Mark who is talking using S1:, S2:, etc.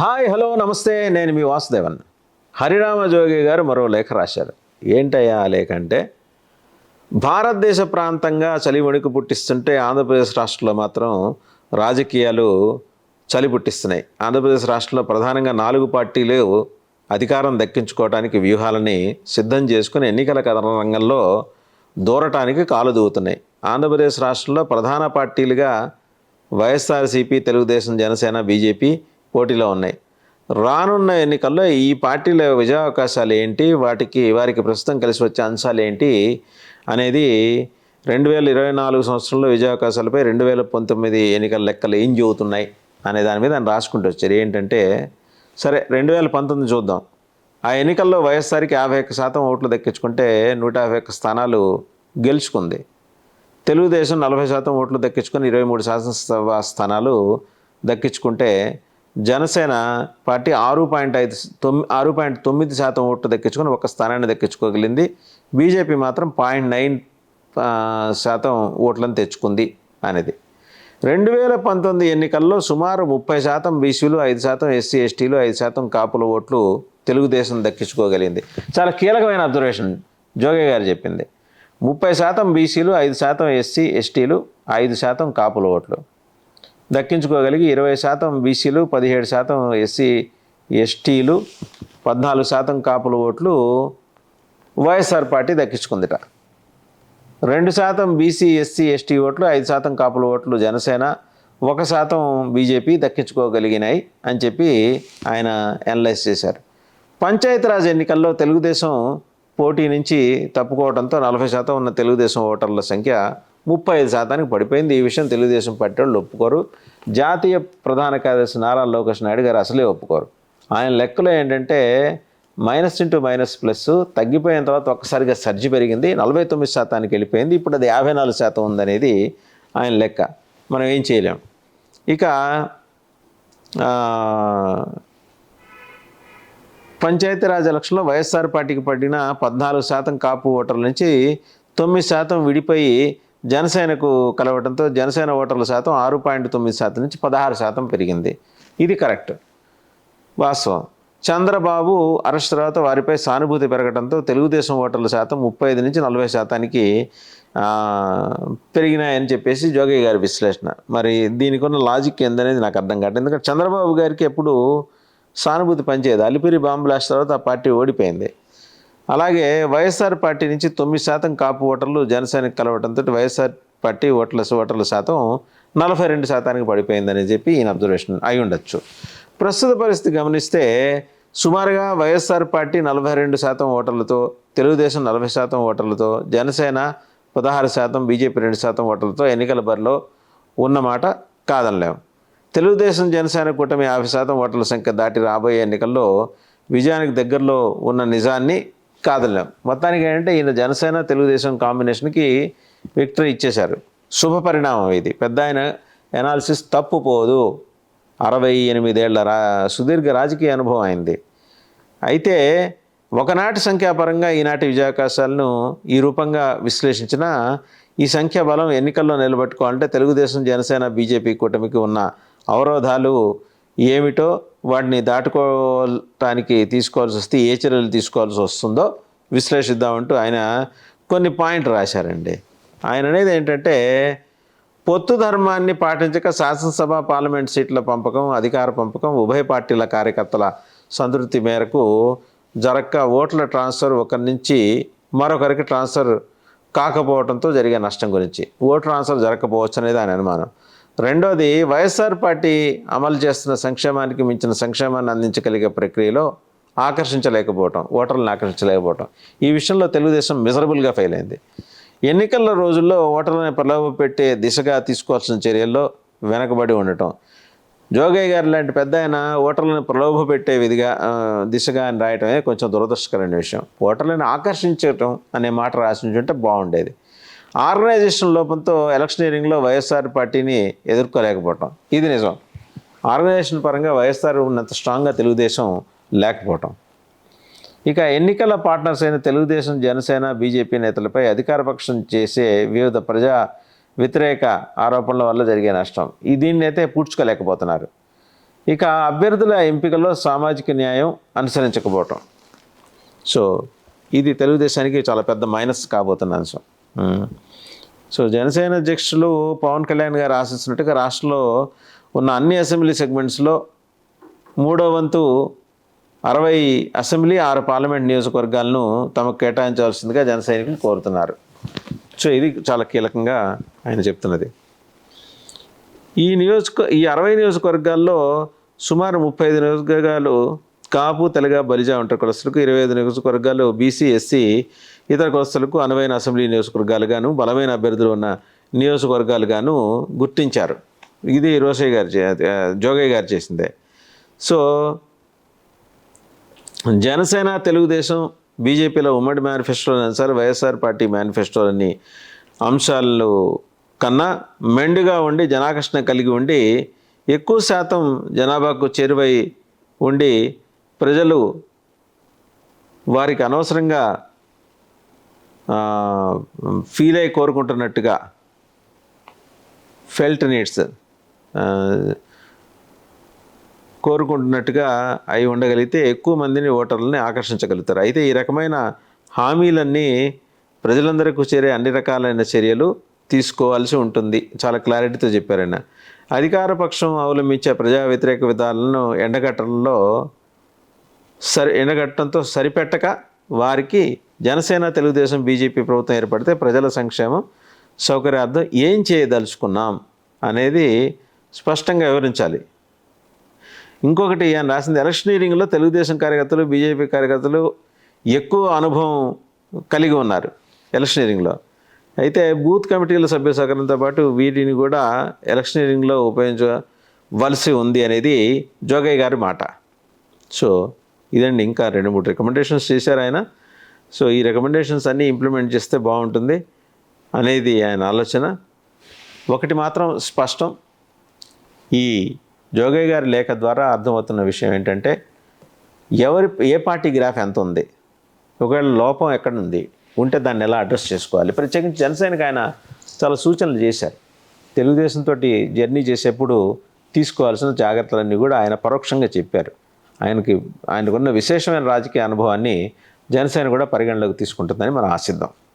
S1: Hi hello నమస్తే. నేను మీ వాసుదేవన్. హరిరామ జోగి గారు మరో లేఖ రాశారు. ఏంటయ్యా ఆ లేఖ అంటే భారతదేశ ప్రాంతంగా చలి వణుకు పుట్టిస్తుంటే ఆంధ్రప్రదేశ్ రాష్ట్రంలో మాత్రం రాజకీయాలు చలి పుట్టిస్తున్నాయి. ఆంధ్రప్రదేశ్ రాష్ట్రంలో ప్రధానంగా నాలుగు పార్టీలు అధికారం దక్కించుకోవడానికి వ్యూహాలని సిద్ధం చేసుకుని ఎన్నికల కథన రంగంలో దూరటానికి కాలు దూవుతున్నాయి. ఆంధ్రప్రదేశ్ రాష్ట్రంలో ప్రధాన పార్టీలుగా వైఎస్ఆర్సీపీ తెలుగుదేశం జనసేన బీజేపీ పోటీలో ఉన్నాయి. రానున్న ఎన్నికల్లో ఈ పార్టీల విజయావకాశాలు ఏంటి? వాటికి వారికి ప్రస్తుతం కలిసి వచ్చే అంశాలు ఏంటి? అనేది రెండు వేల ఇరవై నాలుగు సంవత్సరంలో విజయావకాశాలపై రెండు వేల పంతొమ్మిది ఎన్నికల లెక్కలు ఏం చెబుతున్నాయి? అనే దాని మీద ఆయన రాసుకుంటూ వచ్చారు. ఏంటంటే సరే రెండు వేల పంతొమ్మిది చూద్దాం. ఆ ఎన్నికల్లో వైఎస్ఆర్కి యాభై ఒక్క శాతం ఓట్లు దక్కించుకుంటే నూట యాభై ఒక్క స్థానాలు గెలుచుకుంది. తెలుగుదేశం నలభై శాతం ఓట్లు దక్కించుకొని ఇరవై మూడు శాసనసభ స్థానాలు దక్కించుకుంటే జనసేన పార్టీ ఆరు పాయింట్ ఐదు తొమ్మిది ఆరు పాయింట్ తొమ్మిది శాతం ఓట్లు దక్కించుకొని ఒక స్థానాన్ని దక్కించుకోగలిగింది బీజేపీ మాత్రం పాయింట్ నైన్ శాతం ఓట్లను తెచ్చుకుంది అనేది. రెండు వేల పంతొమ్మిది ఎన్నికల్లో సుమారు ముప్పై శాతం బీసీలు ఐదు శాతం ఎస్సీ ఎస్టీలు ఐదు శాతం కాపుల ఓట్లు తెలుగుదేశం దక్కించుకోగలిగింది చాలా కీలకమైన అబ్జర్వేషన్ జోగే గారు చెప్పింది. ముప్పై శాతం బీసీలు ఐదు శాతం ఎస్సీ ఎస్టీలు ఐదు శాతం కాపుల ఓట్లు. దక్కించుకోగలిగి ఇరవై శాతం బీసీలు పదిహేడు శాతం ఎస్సీ ఎస్టీలు పద్నాలుగు శాతం కాపుల ఓట్లు వైఎస్ఆర్ పార్టీ దక్కించుకుందిట. రెండు శాతం బీసీ ఎస్సీ ఎస్టీ ఓట్లు ఐదు శాతం కాపుల ఓట్లు జనసేన ఒక శాతం బీజేపీ దక్కించుకోగలిగినాయి అని చెప్పి ఆయన అనలైజ్ చేశారు. పంచాయతీరాజ్ ఎన్నికల్లో తెలుగుదేశం పోటీ నుంచి తప్పుకోవడంతో నలభై శాతం ఉన్న తెలుగుదేశం ఓటర్ల సంఖ్య ముప్పై ఐదు శాతానికి పడిపోయింది. ఈ విషయం తెలుగుదేశం పార్టీ వాళ్ళు ఒప్పుకోరు. జాతీయ ప్రధాన కార్యదర్శి నారా లోకేష్ నాయుడు గారు అసలే ఒప్పుకోరు. ఆయన లెక్కలో ఏంటంటే మైనస్ ఇంటూ మైనస్ ప్లస్ తగ్గిపోయిన తర్వాత ఒక్కసారిగా సర్జి పెరిగింది. నలభై తొమ్మిది శాతానికి వెళ్ళిపోయింది. ఇప్పుడు అది యాభై నాలుగు శాతం ఉందనేది ఆయన లెక్క. మనం ఏం చేయలేం. ఇక పంచాయతీరాజ్ ఎలక్షన్లో వైఎస్ఆర్ పార్టీకి పడిన పద్నాలుగు శాతం కాపు ఓటర్ల నుంచి తొమ్మిది శాతం విడిపోయి జనసేనకు కలవడంతో జనసేన ఓటర్ల శాతం ఆరు పాయింట్ తొమ్మిది శాతం నుంచి పదహారు శాతం పెరిగింది. ఇది కరెక్ట్. వాస్తవం. చంద్రబాబు అరెస్ట్ తర్వాత వారిపై సానుభూతి పెరగడంతో తెలుగుదేశం ఓటర్ల శాతం ముప్పై ఐదు నుంచి నలభై శాతానికి పెరిగినాయని చెప్పేసి జోగయ్య గారి విశ్లేషణ. మరి దీనికి ఉన్న లాజిక్ ఏందనేది నాకు అర్థం కాదు ఎందుకంటే చంద్రబాబు గారికి ఎప్పుడు సానుభూతి పనిచేయదు. అలిపిరి బాంబు బ్లాస్ట్ తర్వాత ఆ పార్టీ ఓడిపోయింది. అలాగే వైఎస్ఆర్ పార్టీ నుంచి తొమ్మిది శాతం కాపు ఓటర్లు జనసేనకి కలవడంతో వైఎస్ఆర్ పార్టీ ఓట్ల ఓటర్ల శాతం నలభై రెండు శాతానికి పడిపోయిందని చెప్పి ఈయన అబ్జర్వేషన్ అయి ఉండొచ్చు. ప్రస్తుత పరిస్థితి గమనిస్తే సుమారుగా వైఎస్ఆర్ పార్టీ నలభై రెండు శాతం ఓటర్లతో తెలుగుదేశం నలభై శాతం ఓటర్లతో జనసేన పదహారు శాతం బీజేపీ రెండు శాతం ఓటర్లతో ఎన్నికల బరిలో ఉన్నమాట కాదనలేం. తెలుగుదేశం జనసేన కూటమి యాభై శాతం ఓటర్ల సంఖ్య దాటి రాబోయే ఎన్నికల్లో విజయానికి దగ్గరలో ఉన్న నిజాన్ని కాదలేం మొత్తానికి ఏంటంటే ఈయన జనసేన తెలుగుదేశం కాంబినేషన్కి విక్టరీ ఇచ్చేశారు. శుభ పరిణామం ఇది. పెద్ద ఆయన ఎనాలిసిస్ తప్పు పోదు. అరవై ఎనిమిదేళ్ళ రా సుదీర్ఘ రాజకీయ అనుభవం అయింది. అయితే ఒకనాటి సంఖ్యాపరంగా ఈనాటి విజయావకాశాలను ఈ రూపంగా విశ్లేషించిన ఈ సంఖ్యా బలం ఎన్నికల్లో నిలబెట్టుకోవాలంటే తెలుగుదేశం జనసేన బీజేపీ కూటమికి ఉన్న అవరోధాలు ఏమిటో వాటిని దాటుకోవటానికి తీసుకోవాల్సి వస్తే ఏ చర్యలు తీసుకోవాల్సి వస్తుందో విశ్లేషిద్దామంటూ ఆయన కొన్ని పాయింట్లు రాశారండి. ఆయన అనేది ఏంటంటే పొత్తు ధర్మాన్ని పాటించక శాసనసభ పార్లమెంట్ సీట్ల పంపకం అధికార పంపకం ఉభయ పార్టీల కార్యకర్తల సంతృప్తి మేరకు జరక్క ఓట్ల ట్రాన్స్ఫర్ ఒకరి నుంచి మరొకరికి ట్రాన్స్ఫర్ కాకపోవడంతో జరిగే నష్టం గురించి. ఓట్ ట్రాన్స్ఫర్ జరగకపోవచ్చు అనేది ఆయన అనుమానం. రెండోది వైఎస్ఆర్ పార్టీ అమలు చేస్తున్న సంక్షేమానికి మించిన సంక్షేమాన్ని అందించగలిగే ప్రక్రియలో ఆకర్షించలేకపోవటం ఓటర్లను ఆకర్షించలేకపోవటం. ఈ విషయంలో తెలుగుదేశం మిజరబుల్గా ఫెయిల్ అయింది. ఎన్నికల రోజుల్లో ఓటర్లను ప్రలోభపెట్టే దిశగా తీసుకోవాల్సిన చర్యల్లో వెనకబడి ఉండటం. జోగయ్య గారు లాంటి పెద్ద ఆయన ఓటర్లను ప్రలోభపెట్టే విధిగా దిశగా అని రాయటమే కొంచెం దురదృష్టకరమైన విషయం. ఓటర్లను ఆకర్షించటం అనే మాట రాసించుంటే బాగుండేది. ఆర్గనైజేషన్ లోపంతో ఎలక్షనీరింగ్లో వైఎస్ఆర్ పార్టీని ఎదుర్కోలేకపోవటం. ఇది నిజం. ఆర్గనైజేషన్ పరంగా వైఎస్ఆర్ ఉన్నంత స్ట్రాంగ్గా తెలుగుదేశం లేకపోవటం. ఇక ఎన్నికల పార్ట్నర్స్ అయిన తెలుగుదేశం జనసేన బీజేపీ నేతలపై అధికారపక్షం చేసే వివిధ ప్రజా వ్యతిరేక ఆరోపణల వల్ల జరిగే నష్టం. ఈ దీన్ని అయితే పూడ్చుకోలేకపోతున్నారు. ఇక అభ్యర్థుల ఎంపికలో సామాజిక న్యాయం అనుసరించకపోవటం. సో ఇది తెలుగుదేశానికి చాలా పెద్ద మైనస్ కాబోతున్న అంశం. సో జనసేన అధ్యక్షులు పవన్ కళ్యాణ్ గారు ఆశిస్తున్నట్టుగా రాష్ట్రంలో ఉన్న అన్ని అసెంబ్లీ సెగ్మెంట్స్లో మూడో వంతు అరవై అసెంబ్లీ ఆరు పార్లమెంట్ నియోజకవర్గాలను తమకు కేటాయించవలసిందిగా జన సైనికులు కోరుతున్నారు. సో ఇది చాలా కీలకంగా ఆయన చెప్తున్నది. ఈ నియోజక ఈ అరవై నియోజకవర్గాల్లో సుమారు ముప్పై ఐదు నియోజకవర్గాలు కాపు తెలగ బలిజా ఉంటారు కులస్తులకు ఇరవై ఐదు నియోజకవర్గాలు బీసీ ఎస్సీ ఇతర కులస్తులకు అనువైన అసెంబ్లీ నియోజకవర్గాలుగాను బలమైన అభ్యర్థులు ఉన్న నియోజకవర్గాలుగాను గుర్తించారు. ఇది రోసయ్య గారు జోగయ్య గారు చేసిందే. సో జనసేన తెలుగుదేశం బీజేపీలో ఉమ్మడి మేనిఫెస్టోలు అనుసారి వైఎస్ఆర్ పార్టీ మేనిఫెస్టోలని అంశాలు కన్నా మెండుగా ఉండి జనాకర్షణ కలిగి ఉండి ఎక్కువ శాతం జనాభాకు చేరువై ఉండి ప్రజలు వారికి అనవసరంగా ఫీల్ అయి కోరుకుంటున్నట్టుగా ఫెల్ట్ నీడ్స్ కోరుకుంటున్నట్టుగా అయి ఉండగలిగితే ఎక్కువ మందిని ఓటర్లని ఆకర్షించగలుగుతారు. అయితే ఈ రకమైన హామీలన్నీ ప్రజలందరికీ చేరే అన్ని రకాలైన చర్యలు తీసుకోవాల్సి ఉంటుంది. చాలా క్లారిటీతో చెప్పారైనా అధికార పక్షం అవలంబించే ప్రజా వ్యతిరేక విధానాలను ఎండగట్టడంలో సరి ఎండగట్టడంతో సరిపెట్టక వారికి జనసేన తెలుగుదేశం బీజేపీ ప్రభుత్వం ఏర్పడితే ప్రజల సంక్షేమం సౌకర్యార్థం ఏం చేయదలుచుకున్నాం అనేది స్పష్టంగా వివరించాలి. ఇంకొకటి ఆయన రాసింది ఎలక్షనీరింగ్లో తెలుగుదేశం కార్యకర్తలు బీజేపీ కార్యకర్తలు ఎక్కువ అనుభవం కలిగి ఉన్నారు ఎలక్షనీరింగ్లో అయితే బూత్ కమిటీల సభ్య సహకారంతో పాటు వీటిని కూడా ఎలక్షనీరింగ్లో ఉపయోగించవలసి ఉంది అనేది జోగయ్య గారి మాట. సో ఇదండి ఇంకా రెండు మూడు రికమెండేషన్స్ చేశారు ఆయన. సో ఈ రికమెండేషన్స్ అన్నీ ఇంప్లిమెంట్ చేస్తే బాగుంటుంది అనేది ఆయన ఆలోచన. ఒకటి మాత్రం స్పష్టం. ఈ జోగయ్య గారి లేఖ ద్వారా అర్థమవుతున్న విషయం ఏంటంటే ఎవరి ఏ పార్టీ గ్రాఫ్ ఎంత ఉంది? ఒకవేళ లోపం ఎక్కడ ఉంది ఉంటే దాన్ని ఎలా అడ్రస్ చేసుకోవాలి? ప్రత్యేకించి జనసేనకి ఆయన చాలా సూచనలు చేశారు. తెలుగుదేశంతో జర్నీ చేసేప్పుడు తీసుకోవాల్సిన జాగ్రత్తలన్నీ కూడా ఆయన పరోక్షంగా చెప్పారు. ఆయనకి ఆయనకున్న విశేషమైన రాజకీయ అనుభవాన్ని జనసేన కూడా పరిగణలోకి తీసుకుంటుందని మనం ఆశిద్దాం.